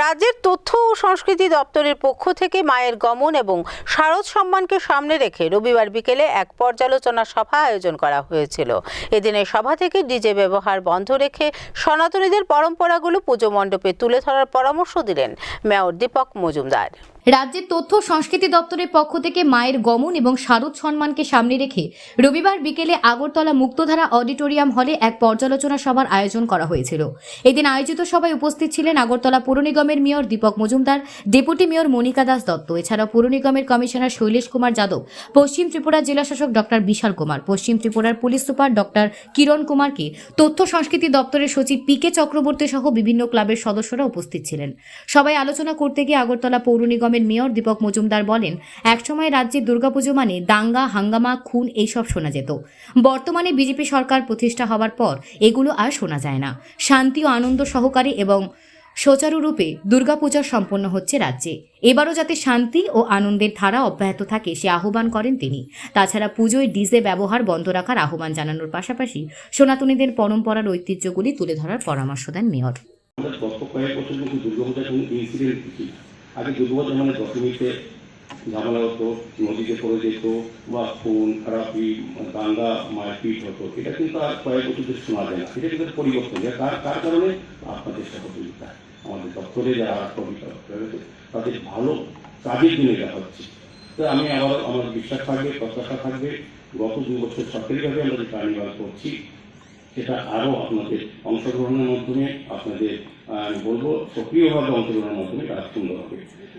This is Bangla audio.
রাজ্যের তথ্য ও সংস্কৃতি দপ্তরের পক্ষ থেকে মায়ের গমন এবং শারদ সম্মানকে সামনে রেখে রবিবার বিকেলে এক পর্যালোচনা সভা আয়োজন করা হয়েছিল। এদিনে সভা থেকে ডিজে ব্যবহার বন্ধ রেখে সনাতনীদের পরম্পরাগুলো পুজো মণ্ডপে তুলে ধরার পরামর্শ দিলেন মেয়র দীপক মজুমদার। রাজ্যের তথ্য সংস্কৃতি দপ্তরের পক্ষ থেকে মায়ের গমন এবং শারদ সম্মানকে সামনে রেখে রবিবার বিকেলে আগরতলা মুক্তধারা অডিটোরিয়াম হলে এক পর্যালোচনা সভার আয়োজন করা হয়েছিল। এদিন আয়োজিত সভায় উপস্থিত ছিলেন আগরতলা পুর নিগমের mayor Dipak Majumdar, deputy mayor Monika Das Dutta, এছাড়াও পুর নিগমের কমিশনার শৈলেশ কুমার যাদব, পশ্চিম ত্রিপুরা জেলা শাসক ডক্টর বিশাল কুমার, পশ্চিম ত্রিপুরার পুলিশ সুপার ডক্টর কিরণ কুমারকে তথ্য সংস্কৃতি দপ্তরের সচিব পি কে চক্রবর্তী সহ বিভিন্ন ক্লাবের সদস্যরা উপস্থিত ছিলেন। সবাই আলোচনা করতে গিয়ে আগরতলা পৌর নিগমের মেয়র দীপক মজুমদার বলেন একসময় রাজ্যে দুর্গাপুজো মানে দাঙ্গা, হাঙ্গামা, খুন এইসব শোনা যেত। বর্তমানে বিজেপি সরকার প্রতিষ্ঠা হওয়ার পর এগুলো আর শোনা যায় না। শান্তি ও আনন্দ সহকারে এবং সুচারুরূপে দুর্গাপূজা সম্পন্ন হচ্ছে রাজ্যে। এবারও যাতে শান্তি ও আনন্দের ধারা অব্যাহত থাকে সে আহ্বান করেন তিনি। তাছাড়া পুজোয় ডিজে ব্যবহার বন্ধ রাখার আহ্বান জানানোর পাশাপাশি সনাতনীদের পরম্পরার ঐতিহ্যগুলি তুলে ধরার পরামর্শ দেন মেয়র। আগে দুর্গাপূজা মানে দশমীতে ঝামেলা হতো, নদীতে পড়ে যেত, বা খুন খারাপি, দাঙ্গা, মারপিট হতো, এটা কিন্তু আর কয়েক বছর শোনা যায় না। এটা কিন্তু পরিবর্তন। কার কার কারণে? আপনাদের সহযোগিতা আমাদের দপ্তরে যারা কবিতা তাদের ভালো কাজের জন্য দেখা হচ্ছে। তো আমি আবার, আমার বিশ্বাস থাকবে, প্রত্যাশা থাকবে, গত দু বছর সরকারিভাবে আমরা যে কার্নিভাল করছি সেটা আরও আপনাদের অংশগ্রহণের মাধ্যমে আপনাদের আমি বলব সক্রিয়ভাবে অংশগ্রহণের মাধ্যমে কাজ সুন্দর হবে।